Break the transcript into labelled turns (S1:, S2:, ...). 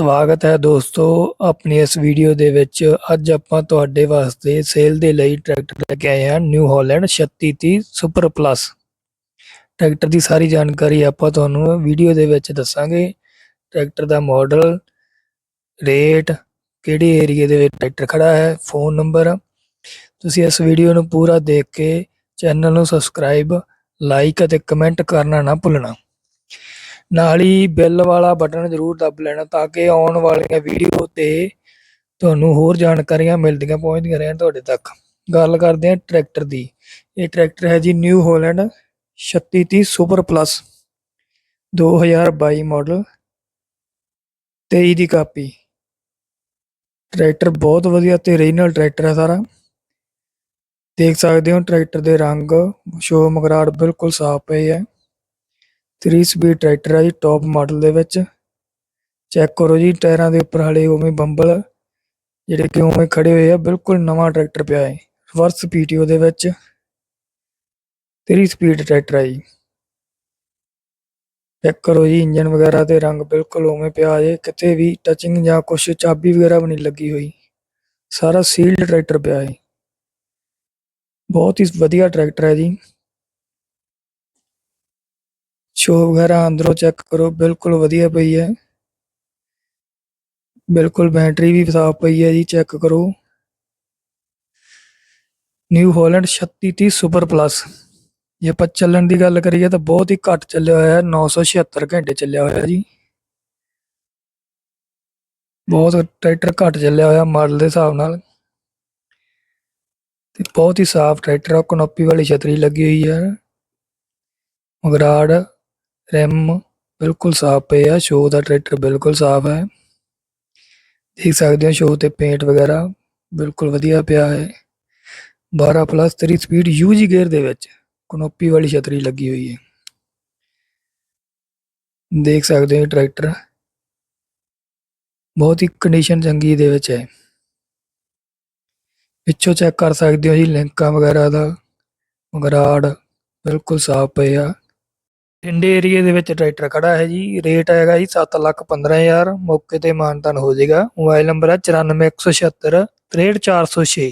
S1: ਸਵਾਗਤ ਹੈ ਦੋਸਤੋ ਆਪਣੀ ਇਸ ਵੀਡੀਓ ਦੇ ਵਿੱਚ। ਅੱਜ ਆਪਾਂ ਤੁਹਾਡੇ ਵਾਸਤੇ ਸੇਲ ਦੇ ਲਈ ਟਰੈਕਟਰ ਲੈ ਕੇ ਆਏ ਹਾਂ New Holland 3630 super plus tractor ਦੀ ਸਾਰੀ ਜਾਣਕਾਰੀ ਆਪਾਂ ਤੁਹਾਨੂੰ ਵੀਡੀਓ ਦੇ ਵਿੱਚ ਦੱਸਾਂਗੇ। ਟਰੈਕਟਰ ਦਾ ਮਾਡਲ ਰੇਟ ਕਿਹੜੇ ਏਰੀਏ ਦੇ ਵਿੱਚ ਟਰੈਕਟਰ ਖੜਾ ਹੈ ਫੋਨ ਨੰਬਰ ਤੁਸੀਂ ਇਸ ਵੀਡੀਓ ਨੂੰ ਪੂਰਾ ਦੇਖ ਕੇ ਚੈਨਲ ਨੂੰ ਸਬਸਕ੍ਰਾਈਬ ਲਾਈਕ ਅਤੇ ਕਮੈਂਟ ਕਰਨਾ ਨਾ ਭੁੱਲਣਾ। ਨਾਲ ਹੀ ਬੈਲ ਵਾਲਾ ਬਟਨ ਜ਼ਰੂਰ ਦੱਬ ਲੈਣਾ ਤਾਂ ਕਿ ਆਉਣ ਵਾਲੀਆਂ ਵੀਡੀਓ ਤੇ ਤੁਹਾਨੂੰ ਹੋਰ ਜਾਣਕਾਰੀਆਂ ਮਿਲਦੀਆਂ ਪਹੁੰਚਦੀਆਂ ਰਹਿਣ ਤੁਹਾਡੇ ਤੱਕ। ਗੱਲ ਕਰਦੇ ਹਾਂ ਟਰੈਕਟਰ ਦੀ। ਇਹ ਟਰੈਕਟਰ ਹੈ ਜੀ New Holland 3630 super plus 2022 model 23 ਦੀ ਕਾਪੀ। ਟਰੈਕਟਰ ਬਹੁਤ ਵਧੀਆ ਤੇ ਰੀਜਨਲ ਟਰੈਕਟਰ ਹੈ ਸਾਰਾ। ਦੇਖ ਸਕਦੇ ਹੋ ਟਰੈਕਟਰ ਦੇ ਰੰਗ ਸ਼ੋ ਮਗਰਾੜ ਬਿਲਕੁਲ ਸਾਫ਼ ਪਏ ਹੈ। 3 ਸਪੀਡ ਟਰੈਕਟਰ ਹੈ ਜੀ ਟੌਪ ਮਾਡਲ ਦੇ ਵਿੱਚ। ਚੈੱਕ ਕਰੋ ਜੀ, ਟਾਇਰਾਂ ਦੇ ਉੱਪਰ ਹਲੇ ਉਵੇਂ ਬੰਬਲ, ਜਿਹੜੇ ਕਿ ਉਵੇਂ ਖੜੇ ਹੋਏ ਆ, ਬਿਲਕੁਲ ਨਵਾਂ ਟਰੈਕਟਰ ਪਿਆ ਹੈ। ਰਿਵਰਸ ਪੀਟੀਓ ਦੇ ਵਿੱਚ। 3 ਸਪੀਡ ਟਰੈਕਟਰ ਹੈ ਜੀ। ਚੈੱਕ ਕਰੋ ਜੀ ਇੰਜਨ ਵਗੈਰਾ ਤੇ ਰੰਗ ਬਿਲਕੁਲ ਉਵੇਂ ਪਿਆ ਜੇ, ਕਿਤੇ ਵੀ ਟਚਿੰਗ ਜਾਂ ਕੁਛ ਚਾਬੀ ਵਗੈਰਾ ਵੀ ਨਹੀਂ ਲੱਗੀ ਹੋਈ। ਸਾਰਾ ਸੀਲਡ ਟਰੈਕਟਰ ਪਿਆ ਹੈ। ਬਹੁਤ ਹੀ ਵਧੀਆ ਟਰੈਕਟਰ ਹੈ ਜੀ। ਸ਼ੋ ਵਗੈਰਾ ਅੰਦਰੋਂ ਚੈੱਕ ਕਰੋ, ਬਿਲਕੁਲ ਵਧੀਆ ਪਈ ਹੈ। ਬਿਲਕੁਲ ਬੈਟਰੀ ਵੀ ਸਾਫ਼ ਪਈ ਹੈ ਜੀ ਚੈੱਕ ਕਰੋ। ਨਿਊ ਹਾਲੈਂਡ 3630 ਸੁਪਰ ਪਲੱਸ ਜੇ ਆਪਾਂ ਚੱਲਣ ਦੀ ਗੱਲ ਕਰੀਏ ਤਾਂ ਬਹੁਤ ਹੀ ਘੱਟ ਚੱਲਿਆ ਹੋਇਆ ਹੈ 976 ਘੰਟੇ ਚੱਲਿਆ ਹੋਇਆ ਜੀ। ਬਹੁਤ ਟਰੈਕਟਰ ਘੱਟ ਚੱਲਿਆ ਹੋਇਆ ਮਾਡਲ ਦੇ ਹਿਸਾਬ ਨਾਲ। ਤੇ ਬਹੁਤ ਹੀ ਸਾਫ਼ ਟਰੈਕਟਰ ਆ ਕਨੋਪੀ ਵਾਲੀ ਛਤਰੀ ਲੱਗੀ ਹੋਈ ਹੈ। ਮਗਰਾੜ ਰਿਮ ਬਿਲਕੁਲ ਸਾਫ਼ ਪਏ ਆ ਸ਼ੋ ਦਾ ਟਰੈਕਟਰ ਬਿਲਕੁਲ ਸਾਫ਼ ਹੈ। ਦੇਖ ਸਕਦੇ ਹੋ ਸ਼ੋ ਤੇ ਪੇਂਟ ਵਗੈਰਾ ਬਿਲਕੁਲ ਵਧੀਆ ਪਿਆ ਹੈ। 12 ਪਲੱਸ 3 ਸਪੀਡ ਯੂਜੀ ਗੇਅਰ ਦੇ ਵਿੱਚ, ਕਨੋਪੀ ਵਾਲੀ ਛਤਰੀ ਲੱਗੀ ਹੋਈ ਹੈ। ਦੇਖ ਸਕਦੇ ਹੋ ਇਹ ਟਰੈਕਟਰ ਬਹੁਤ ਹੀ ਕੰਡੀਸ਼ਨ ਚੰਗੀ ਦੇ ਵਿੱਚ ਹੈ। ਪਿੱਛੋਂ ਚੈੱਕ ਕਰ ਸਕਦੇ ਹੋ ਜੀ, ਲਿੰਕਾਂ ਵਗੈਰਾ ਦਾ, ਮਗਰਾੜ ਬਿਲਕੁਲ ਸਾਫ਼ ਪਏ ਆ। ਟਿੰਡੇ ਏਰੀਏ ਦੇ ਵਿੱਚ ਟਰੈਕਟਰ ਖੜਾ ਹੈ ਜੀ। ਰੇਟ ਹੈਗਾ ਜੀ 7 ਲੱਖ 15000 ਮੌਕੇ ਤੇ ਮਾਨਤਾਨ ਹੋ ਜਾਏਗਾ ਮੋਬਾਈਲ ਨੰਬਰ ਹੈ 94176 63406